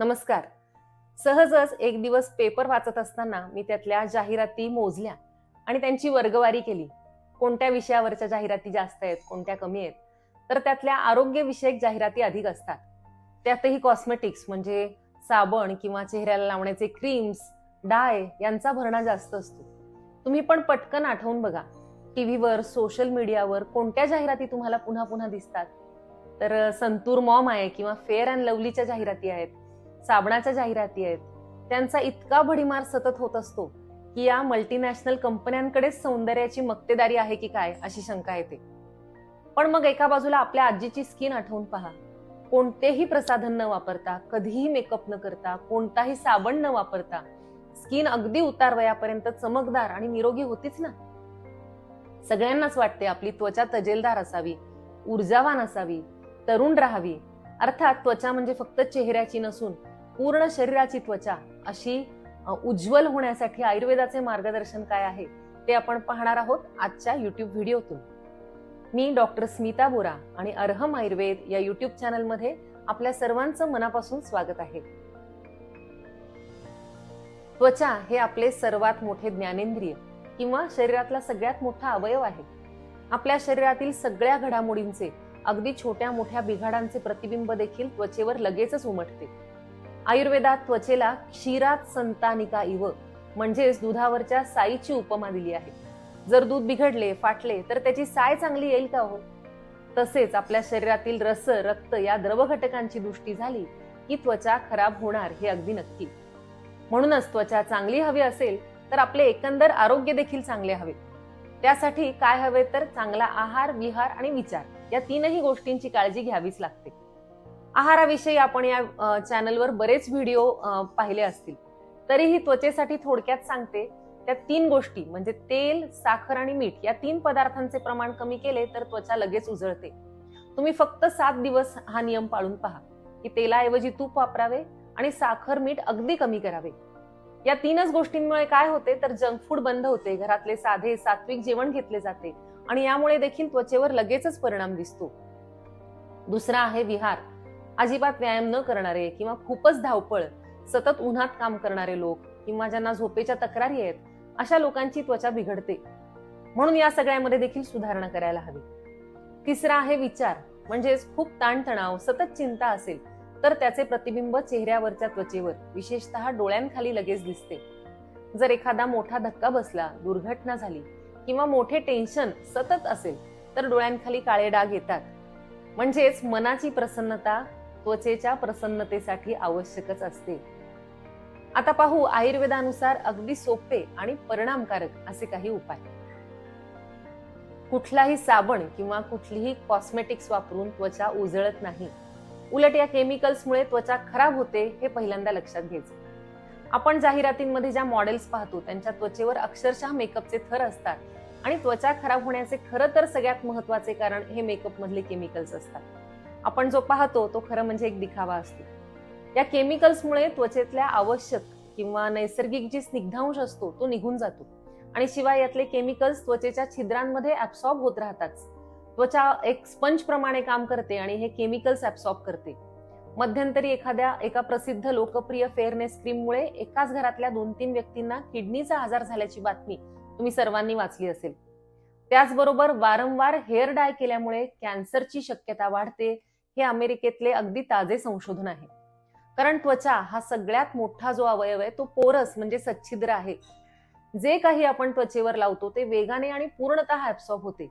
नमस्कार. सहजच एक दिवस पेपर वाचत असताना मी त्यातल्या जाहिराती मोजल्या आणि त्यांची वर्गवारी केली. कोणत्या विषयावरच्या जाहिराती जास्त आहेत कोणत्या कमी आहेत? तर त्यातल्या आरोग्यविषयक जाहिराती अधिक असतात. त्यातही कॉस्मेटिक्स म्हणजे साबण किंवा चेहऱ्याला लावण्याचे क्रीम्स डाय यांचा भरणा जास्त असतो. तुम्ही पण पटकन आठवून बघा टीव्हीवर सोशल मीडियावर कोणत्या जाहिराती तुम्हाला पुन्हा पुन्हा दिसतात? तर संतूर मॉम आहे किंवा फेअर अँड लवलीच्या जाहिराती आहेत. साबणाच्या जाहिराती आहेत. त्यांचा इतका भडीमार सतत होत असतो की या मल्टीनॅशनल कंपन्यांकडेच सौंदर्याची मक्तेदारी आहे की काय अशी शंका येते. पण मग एका बाजूला आपल्या आजीची स्किन आठवून पहा. कोणतेही प्रसाधन न वापरता कधीही मेकअप न करता कोणताही साबण न वापरता स्किन अगदी उतार वयापर्यंत चमकदार आणि निरोगी होतीच ना? सगळ्यांनाच वाटते आपली त्वचा तजेलदार असावी ऊर्जावान असावी तरुण राहावी. अर्थात त्वचा म्हणजे फक्त चेहऱ्याची नसून पूर्ण शरीराची त्वचा अशी उज्ज्वल होण्यासाठी आयुर्वेदाचे मार्गदर्शन काय आहे ते आपण पाहणार आहोत आजच्या युट्यूब व्हिडिओतून. मी डॉक्टर स्मिता बोरा आणि अर्हम आयुर्वेद या युट्यूब चॅनलमध्ये आपल्या सर्वांचं मनापासून स्वागत आहे. त्वचा हे आपले सर्वात मोठे ज्ञानेंद्रिय किंवा शरीरातला सगळ्यात मोठा अवयव आहे. आपल्या शरीरातील सगळ्या घडामोडींचे अगदी छोट्या मोठ्या बिघाडांचे प्रतिबिंब देखील त्वचेवर लगेचच उमटते. आयुर्वेदात त्वचेला क्षीरात संतानिका इव म्हणजेच दुधावरच्या साईची उपमा दिली आहे. जर दूध बिघडले फाटले तर त्याची साय चांगली येईल का हो? तसेच आपल्या शरीरातील रस रक्त या द्रव घटकांची दृष्टी झाली की त्वचा खराब होणार हे अगदी नक्की. म्हणूनच त्वचा चांगली हवी असेल तर आपले एकंदर आरोग्य देखील चांगले हवे. त्यासाठी काय हवे तर चांगला आहार विहार आणि विचार या तीनही गोष्टींची काळजी घ्यावीच लागते. आहाराविषयी आपण या चॅनलवर बरेच व्हिडिओ पाहिले असतील. तरीही त्वचेसाठी थोडक्यात सांगते त्या तीन गोष्टी म्हणजे तेल साखर आणि मीठ या तीन पदार्थांचे प्रमाण कमी केले तर त्वचा लगेच उजळते. तुम्ही फक्त सात दिवस हा नियम पाळून पहा की तेलाऐवजी तूप वापरावे आणि साखर मीठ अगदी कमी करावे. या तीनच गोष्टींमुळे काय होते तर जंक फूड बंद होते घरातले साधे सात्विक जेवण घेतले जाते आणि यामुळे देखील त्वचेवर लगेचच परिणाम दिसतो. दुसरा आहे विहार. अजिबात व्यायाम न करणारे किंवा खूपच धावपळ सतत उन्हात काम करणारे लोक किंवा ज्यांना झोपेच्या तक्रारी आहेत अशा लोकांची त्वचा बिघडते. म्हणून या सगळ्यामध्ये देखील सुधारणा करायला हवी. तिसरा आहे विचार म्हणजेच खूप ताणतणाव सतत चिंता असेल तर त्याचे प्रतिबिंब चेहऱ्यावरच्या त्वचेवर विशेषतः डोळ्यांखाली लगेच दिसते. जर एखादा मोठा धक्का बसला दुर्घटना झाली किंवा मोठे टेन्शन सतत असेल तर डोळ्यांखाली काळे डाग येतात. म्हणजेच मनाची प्रसन्नता त्वचेच्या प्रसन्नतेसाठी आवश्यकच असते. आता पाहू आयुर्वेदानुसार अगदी सोपे आणि परिणामकारक असे काही उपाय. कुठलाही साबण किंवा कुठलीही कॉस्मेटिक्स वापरून त्वचा उजळत नाही. उलट या केमिकल्समुळे त्वचा खराब होते हे पहिल्यांदा लक्षात घ्यायचं. आपण जाहिरातींमध्ये ज्या मॉडेल्स पाहतो त्यांच्या त्वचेवर अक्षरशः मेकअपचे थर असतात. आणि त्वचा खराब होण्याचे खरं तर सगळ्यात महत्त्वाचे कारण हे मेकअप मधले केमिकल्स असतात. आपण जो पाहतो तो खरं म्हणजे एक दिखावा असतो. या केमिकल्समुळे त्वचेतल्या आवश्यक किंवा नैसर्गिक जी स्निग्धांश असतो तो निघून जातो. आणि शिवाय यातले केमिकल्स त्वचेच्या छिद्रांमध्ये ऍब्सॉर्ब होत राहतात. त्वचा एक स्पंज प्रमाणे काम करते आणि हे केमिकल्स ऍब्सॉर्ब करते. मध्यंतरी एखाद्या एका प्रसिद्ध लोकप्रिय फेअरनेस क्रीममुळे एकाच घरातल्या दोन तीन व्यक्तींना किडनीचा आजार झाल्याची बातमी तुम्ही सर्वांनी वाचली असेल. त्याचबरोबर वारंवार हेअर डाय केल्यामुळे कॅन्सरची शक्यता वाढते हे अमेरिकेतले अगदी ताजे संशोधन आहे. कारण त्वचा हा सगळ्यात मोठा जो अवयव आहे तो पोरस म्हणजे सच्छिद्र आहे. जे काही आपण त्वचेवर लावतो ते वेगाने आणि पूर्णतः ऍब्सॉर्ब होते.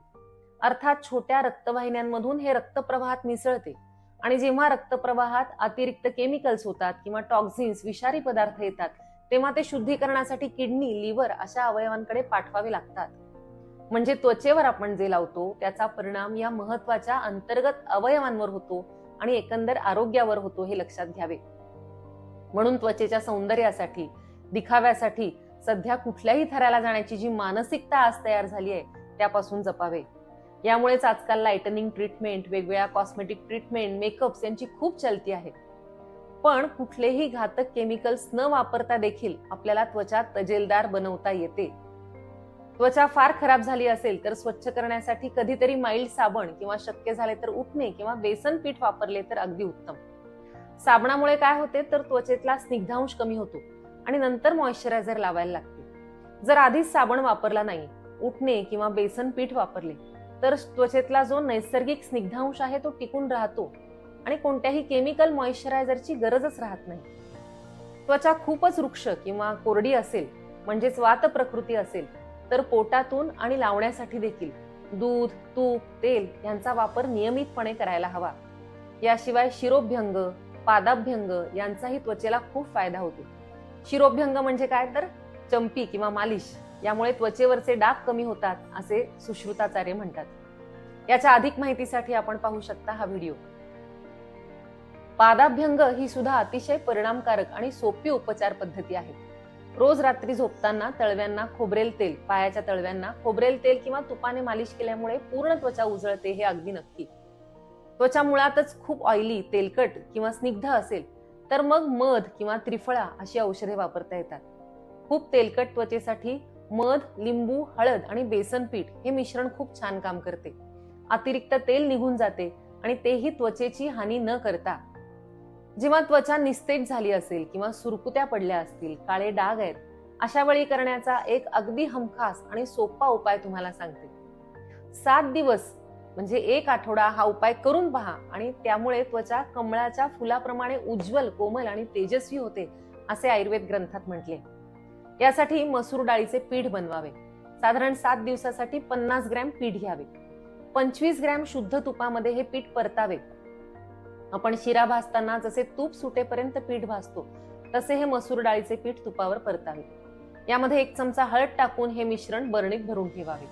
अर्थात छोट्या रक्तवाहिन्यांमधून हे रक्तप्रवाहात मिसळते आणि जेव्हा रक्तप्रवाहात अतिरिक्त केमिकल्स होतात किंवा टॉक्झिन्स विषारी पदार्थ येतात तेव्हा ते शुद्धीकरणासाठी किडनी लिव्हर अशा अवयवांकडे पाठवावे लागतात. म्हणजे त्वचेवर आपण जे लावतो त्याचा परिणाम या महत्त्वाच्या अंतर्गत अवयवांवर होतो आणि एकंदर आरोग्यावर होतो हे लक्षात घ्यावे. म्हणून त्वचेच्या सौंदर्यासाठी दिखाव्यासाठी सध्या कुठल्याही थराला जाण्याची जी मानसिकता आज तयार झाली आहे त्यापासून जपावे. यामुळेच आजकाल लाइटनिंग ट्रीटमेंट वेगवेगळ्या कॉस्मेटिक ट्रीटमेंट मेकअप्स यांची खूप चलती आहे. पण कुठलेही घातक केमिकल्स न वापरता देखील आपल्याला त्वचा तजेलदार बनवता येते. त्वचा फार खराब झाली असेल तर स्वच्छ करण्यासाठी कधीतरी माइल्ड साबण किंवा शक्य झाले तर उठणे किंवा बेसन पीठ वापरले तर अगदी उत्तम. साबणामुळे काय होते तर त्वचेतला स्निग्धांश कमी होतो आणि नंतर मॉइश्चरायझर लावायला लागते. जर आधीच साबण वापरला नाही उठणे किंवा बेसन पीठ वापरले तर त्वचेतला जो नैसर्गिक स्निग्धांश आहे तो टिकून राहतो आणि कोणत्याही केमिकल मॉइश्चरायझरची गरजच राहत नाही. त्वचा खूपच वृक्ष किंवा कोरडी असेल म्हणजेच वात प्रकृती असेल तर पोटातून आणि लावण्यासाठी देखील दूध तूप तेल यांचा वापर नियमितपणे करायला हवा. याशिवाय शिरोभ्यंग पादाभ्यंग यांचाही त्वचेला खूप फायदा होतो. शिरोभ्यंग म्हणजे काय? तर चंपी किंवा मालिश यामुळे त्वचेवरचे डाग कमी होतात असे सुश्रुताचार्य म्हणतात. याच्या अधिक माहितीसाठी आपण पाहू शकता हा व्हिडिओ. पादाभ्यंग ही सुद्धा अतिशय परिणामकारक आणि सोपी उपचार पद्धती आहे. रोज रात्री झोपताना तळव्यांना खोबरेल तेल पायाच्या तळव्यांना खोबरेल तेल किंवा तुपाने मालिश केल्यामुळे पूर्ण त्वचा उजळते हे अगदी नक्की. त्वचा मुळातच खूप ऑइली तेलकट किंवा स्निग्ध असेल तर मग मध किंवा त्रिफळा अशी औषधे वापरता येतात. खूप तेलकट त्वचेसाठी मध लिंबू हळद आणि बेसन पीठ हे मिश्रण खूप छान काम करते. अतिरिक्त तेल निघून जाते आणि तेही त्वचेची हानी न करता जेव्हा त्वचा निस्तेज झाली असेल किंवा सुरकुत्या पडल्या असतील काळे डाग आहेत अशा वेळी करण्याचा एक अगदी हमखास आणि सोपा उपाय तुम्हाला सांगते. सात दिवस म्हणजे एक आठवडा हा उपाय करून पहा आणि त्यामुळे त्वचा कमळाच्या फुलाप्रमाणे उज्ज्वल कोमल आणि तेजस्वी होते असे आयुर्वेद ग्रंथात म्हटले. यासाठी मसूर डाळीचे पीठ बनवावे. साधारण सात दिवसासाठी पन्नास ग्रॅम पीठ घ्यावे. पंचवीस ग्रॅम शुद्ध तुपामध्ये हे पीठ परतावे. आपण शिरा भाजताना जसे तूप सुटेपर्यंत पीठ भाजतो तसे हे मसूर डाळीचे पीठ तुपावर परतावे. यामध्ये एक चमचा हळद टाकून हे मिश्रण बरणीत भरून ठेवावे.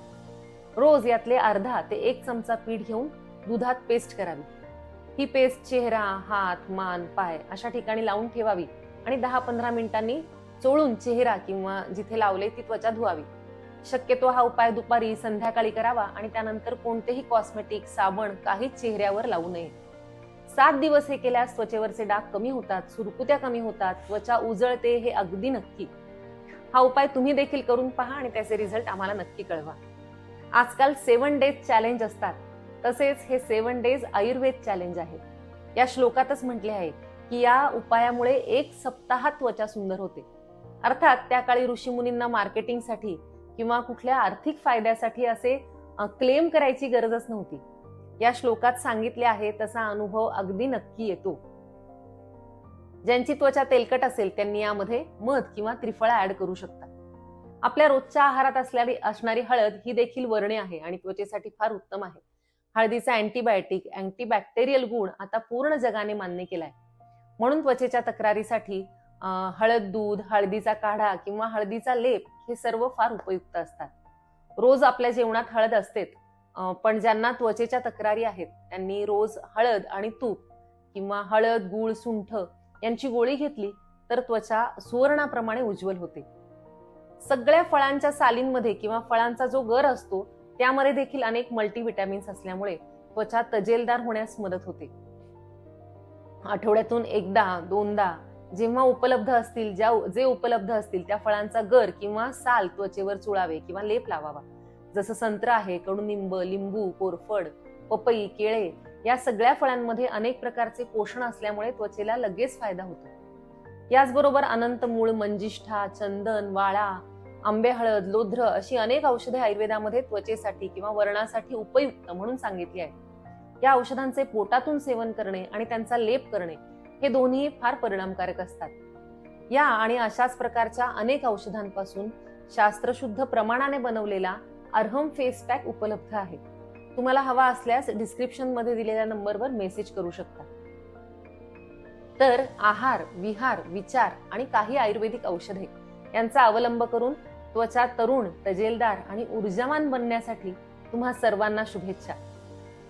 रोज यातले अर्धा ते एक चमचा पीठ घेऊन दुधात पेस्ट करावी. ही पेस्ट चेहरा हात मान पाय अशा ठिकाणी लावून ठेवावी आणि दहा पंधरा मिनिटांनी चोळून चेहरा किंवा जिथे लावले ती त्वचा धुवावी. शक्यतो हा उपाय दुपारी संध्याकाळी करावा आणि त्यानंतर कोणतेही कॉस्मेटिक साबण काहीच चेहऱ्यावर लावू नये. सात दिवस हे केल्यास त्वचेवरचे डाग कमी होतात सुरकुत्या कमी होतात त्वचा उजळते हे अगदी नक्की. हा उपाय तुम्ही देखील करून पहा आणि त्याचे रिझल्ट आम्हाला नक्की कळवा. आजकाल सेवन डेज चॅलेंज असतात. तसेच हे सेवन डेज आयुर्वेद चॅलेंज आहे. या श्लोकातच म्हटले आहे की या उपायामुळे एक सप्ताहात त्वचा सुंदर होते. अर्थात त्या काळी ऋषीमुनींना मार्केटिंगसाठी किंवा कुठल्या आर्थिक फायद्यासाठी असे क्लेम करायची गरजच नव्हती. या श्लोकात सांगितले आहे तसा अनुभव अगदी नक्की येतो. ज्यांची त्वचा तेलकट असेल त्यांनी यामध्ये मध किंवा त्रिफळा ऍड करू शकतात. आपल्या रोजच्या आहारात असलेली असणारी हळद ही देखील वर्णे आहे आणि त्वचेसाठी फार उत्तम आहे. हळदीचा अँटीबायोटिक अँटीबॅक्टेरियल गुण आता पूर्ण जगाने मान्य केलाय. म्हणून त्वचेच्या तक्रारीसाठी हळद दूध हळदीचा काढा किंवा हळदीचा लेप हे सर्व फार उपयुक्त असतात. रोज आपल्या जेवणात हळद असतेच पण ज्यांना त्वचेच्या तक्रारी आहेत त्यांनी रोज हळद आणि तूप किंवा हळद गुळ सुंठ यांची गोळी घेतली तर त्वचा सुवर्णाप्रमाणे उज्ज्वल होते. सगळ्या फळांच्या सालींमध्ये किंवा फळांचा जो गर असतो त्यामध्ये देखील अनेक मल्टीव्हिटॅमिन्स असल्यामुळे त्वचा तजेलदार होण्यास मदत होते. आठवड्यातून एकदा दोनदा जेव्हा उपलब्ध असतील ज्या जे उपलब्ध असतील त्या फळांचा गर किंवा साल त्वचेवर चुळावे किंवा लेप लावावा. जसं संत्र आहे कडुनिंब लिंबू कोरफड पपई केळे या सगळ्या फळांमध्ये अनेक प्रकारचे पोषण असल्यामुळे त्वचेला लगेच फायदा होतो. याचबरोबर अनंत मूळ मंजिष्ठा चंदन वाळा आंबे हळद लोध्र अशी अनेक औषधे आयुर्वेदामध्ये त्वचेसाठी किंवा वर्णासाठी उपयुक्त म्हणून सांगितली आहे या औषधांचे पोटातून सेवन करणे आणि त्यांचा लेप करणे हे दोन्ही फार परिणामकारक असतात. या आणि अशाच प्रकारच्या अनेक औषधांपासून शास्त्रशुद्ध प्रमाणाने बनवलेला अर्हम फेस पॅक उपलब्ध आहे तुम्हाला हवा असल्यास डिस्क्रिप्शनमध्ये दिलेल्या नंबरवर मेसेज करू शकता. तर आहार विहार विचार आणि काही आयुर्वेदिक औषधे यांचा अवलंब करून त्वचा तरुण तजेलदार आणि ऊर्जावान बनण्यासाठी तुम्हा सर्वांना शुभेच्छा.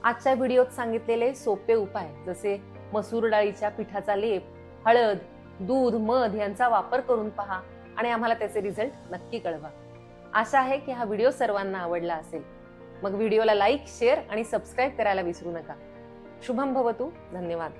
आजच्या व्हिडिओत सांगितलेले सोपे उपाय जसे मसूर डाळीच्या पिठाचा लेप हळद दूध मध यांचा वापर करून पहा आणि आम्हाला त्याचे रिझल्ट नक्की कळवा. आशा आहे की हा व्हिडिओ सर्वांना आवडला असेल. मग व्हिडिओला लाईक शेअर आणि सबस्क्राईब करायला विसरू नका. शुभम भवतू. धन्यवाद.